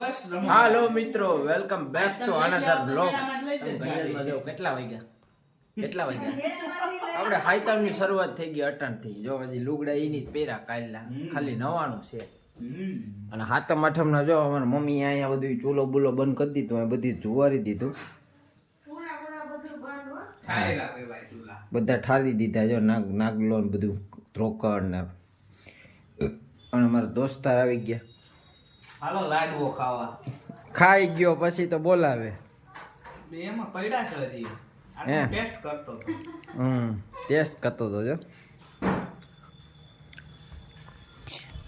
હાલો મિત્રો welcome back to another blog કેટલા વાગ્યા? કેટલા વાગ્યા? આપણે હાઈતામની શરૂઆત થઈ ગઈ અટણથી. જો હજી લુગડા એની જ પહેરા કાલના ખાલી નવાનું છે. અને હાતમ આઠમ ના જો અમારા મમ્મી અહીંયા બધું ચૂલો બુલો બંધ કરી દીધું અહીં બધી જુવારી દીધું. બધા ઠારી દીધા જો નાગ નાગલો ને બધું રોકડ ને. અને અમારા દોસ્તાર આવી ગયા. હાલો લાડવો ખાવા. ખાઈ ગયો પછી તો બોલાવે. એમાં પડ્યા છે હજી. ટેસ્ટ કરતો. હમ ટેસ્ટ કરતો હતો જો.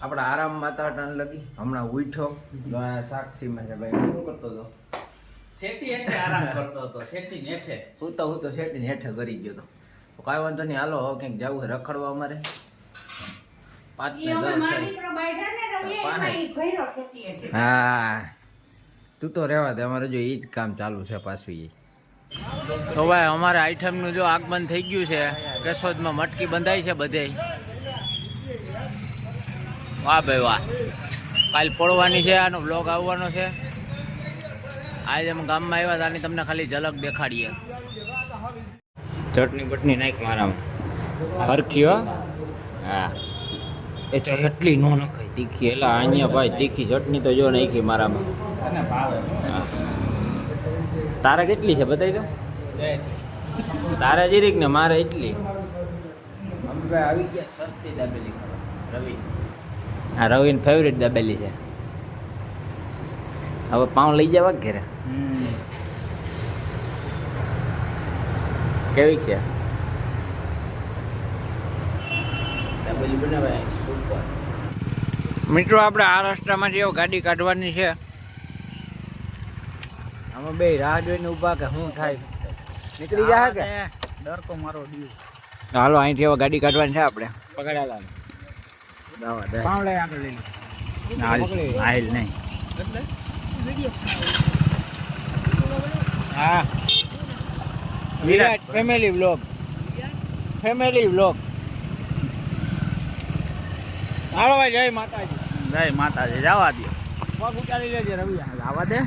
આપણે આરામ માતા ટાણ લગી હમણાં ઉઠ્યો. આ સાક્ષીમાં છે ભાઈ શું કરતો હતો? શેઠી હેઠે આરામ કરતો હતો હેઠે હું તો હું તો શેટી હેઠે કરી ગયો તો કઈ વાંધો નહીં હાલો હવે ક્યાંક જવું રખડવા અમારે. પાંચ ને હા તું તો રહેવા દે અમારે જો એ જ કામ ચાલુ છે પાછું એ તો ભાઈ અમારે આઈટમનું જો આગમન થઈ ગયું છે કેશોદમાં મટકી બંધાઈ છે બધે વાહ ભાઈ વાહ. કાલ પડવાની છે આનો બ્લોગ આવવાનો છે. આજે અમે ગામમાં આવ્યા હતા આની તમને ખાલી ઝલક દેખાડીએ. ચટણી બટણી નાખ મારામાં. હરખી હો. હા. એ તો એટલી નો નખાય. તીખી એટલે અહીંયા ભાઈ તીખી ચટણી તો જો નાખી મારામાં. તારે કેટલી છે બતાવી દો. તારા જીરીક ને મારે એટલી. આવી ગયા સસ્તી દાબેલી રવિ. હા રવિની ફેવરેટ દાબેલી છે. હવે પાઉં લઈ જવા ઘેરે? કેવી છે? દાબેલી બનાવાય. મિત્રો આપણે આ રસ્તામાંથી એવો ગાડી કાઢવાની છે. આમાં બે રાહ જોઈને ઊભા કે શું થાય? નીકળી જાય કે? ડર તો મારો ડીવ હાલો અહીંથી હવે ગાડી કાઢવાની છે આપણે. પકડાલા દાવા પાવડે આગળ લઈ નહીં. હા. Virat family vlog family vlog હાલો ભાઈ જય માતાજી. જય માતાજી જવા દો. પગ ઉતારી લેજે રવિ જવા દે.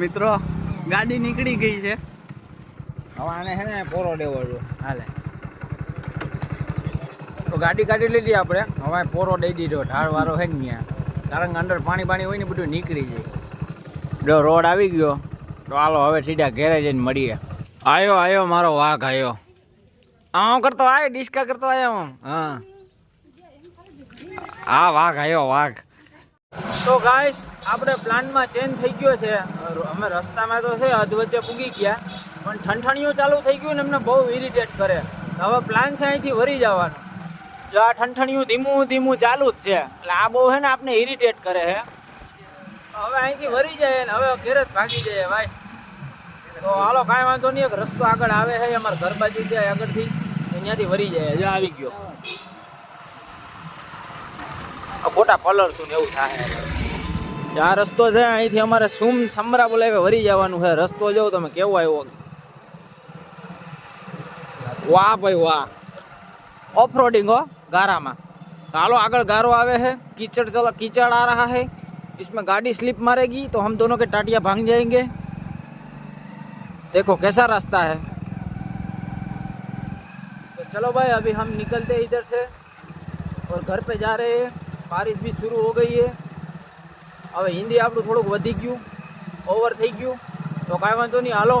મિત્રો ગાડી નીકળી ગઈ છે. હવે આને છે ને પોરો દેવો જો હાલે. તો ગાડી કાઢી લીધી આપણે. હવે પોરો દઈ દીધો. ઢાળ વાળો છે ને ત્યાં કારણ કે અંદર પાણી પાણી હોય ને બધું નીકળી જાય. જો રોડ આવી ગયો, તો હાલો હવે સીધા ઘેરે જઈને મળીએ. આયો આયો, મારો વાઘ આયો. આમ કરતો આવ્યો ડિસ્કા કરતો આવ્યો આમ હા. હા, વાઘ આવ્યો વાઘ. તો ગાઈસ આપણે પ્લાનમાં ચેન્જ થઈ ગયો છે. અમે રસ્તામાં તો છે અધ વચ્ચે પૂગી ગયા. પણ ઠંઠણીયું ચાલુ થઈ ગયું ને એમને બહુ ઇરિટેટ કરે. હવે પ્લાન છે અહીંથી વરી જવાનો. જો આ ઠંઠણિયું ધીમું ધીમું ચાલુ જ છે. એટલે આ બહુ છે ને આપને ઇરિટેટ કરે છે હવે અહીંથી વરી જાય ને હવે ઘેર જ ભાગી જાય ભાઈ. તો હાલો, કાંઈ વાંધો નહીં, એક રસ્તો આગળ આવે છે અમારા ઘર બાજુ જાય આગળથી. અહીંયાથી વરી જાય જો આવી ગયો. ખોટા પલર શું એવું થાય. આ રસ્તો છે, અહીંથી અમારે સુમ સમરા બોલાવે વરી જવાનું છે રસ્તો જોવો તમે, કેવો આવ્યો? વાહ ભાઈ વાહ. ઓફ रोडिंग हो गारा में ચાલો આગળ ગારો આવે है कीचड़ चला कीचड़ आ रहा है इसमें गाड़ी स्लिप मारेगी तो हम दोनों के टाटियां भांग जाएंगे देखो कैसा रास्ता है तो चलो भाई अभी हम निकलते हैं इधर से और घर पे जा रहे हैं बारिश भी शुरू हो गई है હવે હિન્દી આપણું થોડુંક વધી ગયું ઓવર થઈ ગયું તો કાંઈ વાંધો નહીં હાલો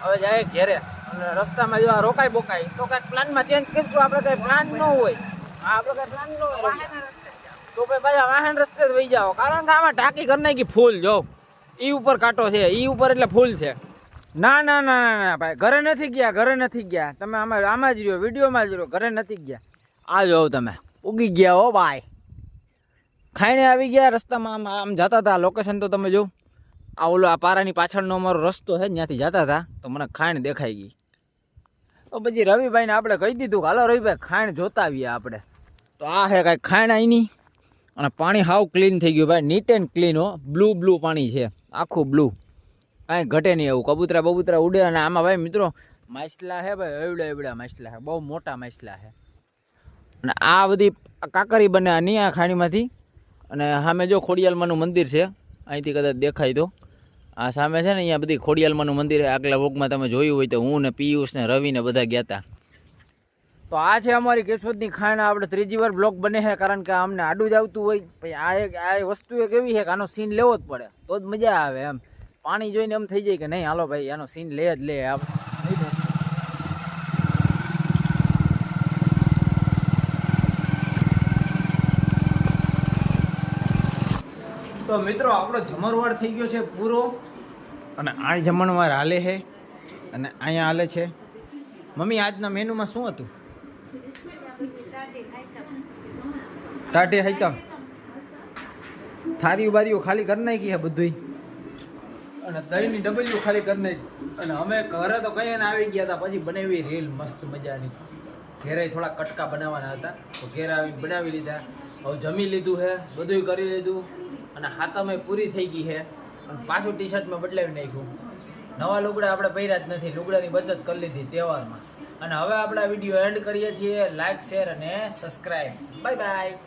હવે જાય ઘેરે અને રસ્તામાં જો રોકાય બોકાય તો કાંઈક પ્લાનમાં ચેન્જ કરીશું. આપણે કાંઈ પ્લાન ન હોય. હા આપણે કાંઈ પ્લાન ન હોય. તો ભાઈ પાછા વાહન રસ્તે જ વહી જાઓ. કારણ કે આમાં ટાંકી કરી નાખી ફૂલ જો. ઈ ઉપર કાંટો છે. ઈ ઉપર એટલે ફૂલ છે. ના ના ના ના ના ભાઈ ઘરે નથી ગયા ઘરે નથી ગયા. તમે આમાં આમાં જ રહ્યો વિડીયોમાં જ રહ્યો. ઘરે નથી ગયા. આ જોવો તમે ઉગી ગયા હો ભાઈ. ખાઈને આવી ગયા રસ્તામાં. આમ આમ જતા હતા. લોકેશન તો તમે જો આ ઓલો આ પારાની પાછળનો અમારો રસ્તો છે ત્યાંથી જતા હતા. તો મને ખાઈને દેખાઈ ગઈ. તો પછી રવિભાઈને આપણે કહી દીધું હાલો રવિભાઈ ખાણ જોતા આવીએ આપણે. તો આ છે કાંઈ ખાણ અહીંની અને પાણી હાવ ક્લીન થઈ ગયું ભાઈ નીટ એન્ડ ક્લીન હો. બ્લુ બ્લુ પાણી છે. આખું બ્લુ કાંઈ ઘટે નહીં એવું. કબૂતરા બબૂતરા ઉડે અને આમાં ભાઈ મિત્રો માછલા હે ભાઈ, એવડા એવડા માછલા હે. બહુ મોટા માછલા હે. અને આ બધી કાકરી બને આની આ ખાણીમાંથી. અને સામે જો ખોડિયાલમાનું મંદિર છે. અહીંથી કદાચ દેખાય તો. આ સામે છે ને અહીંયા બધી ખોડિયાલમાનું મંદિર આગલા વોકમાં તમે જોયું હોય તો હું ને પિયુષ ને રવિ ને બધા ગયા હતા તો આ છે અમારી કેશોદની ખાણ. આપણે ત્રીજી વાર બ્લોક બને છે કારણ કે અમને આડું જ આવતું હોય. પછી આ એક આ વસ્તુ એક એવી છે કે આનો સીન લેવો જ પડે. તો જ મજા આવે એમ. પાણી જોઈને એમ થઈ જાય કે નહીં, હાલો ભાઈ, આનો સીન લે જ લે. આપ તો મિત્રો, આપણો જમણવાર થઈ ગયો છે પૂરો. અને આ જમણવાર હાલે છે. અને અહીંયા હાલે છે. મમ્મી, આજના મેનુમાં શું હતું? ટાઢે હાઈતમ થારીઓ બારીઓ ખાલી કરી નાખી છે બધુંય. અને દહીંની ડબલીઓ ખાલી કરી નાખી. અને અમે ઘરે તો કહીએ ને આવી ગયા હતા, પછી બનાવી રીલ મસ્ત મજાની. ઘેરે થોડા કટકા બનાવવાના હતા. તો ઘેર આવી બનાવી લીધા. હવે જમી લીધું છે, બધુંય કરી લીધું. અને હાથમે પૂરી થઈ ગઈ છે. પાછું ટી શર્ટમાં બદલાવી નાખ્યું. નવા લુગડા આપણે પહેર્યા જ નથી. લુગડાની બચત કરી લીધી તહેવારમાં. અને હવે આપણે વીડિયો એન્ડ કરીએ છીએ. લાઇક શેર અને સબસ્ક્રાઈબ બાય બાય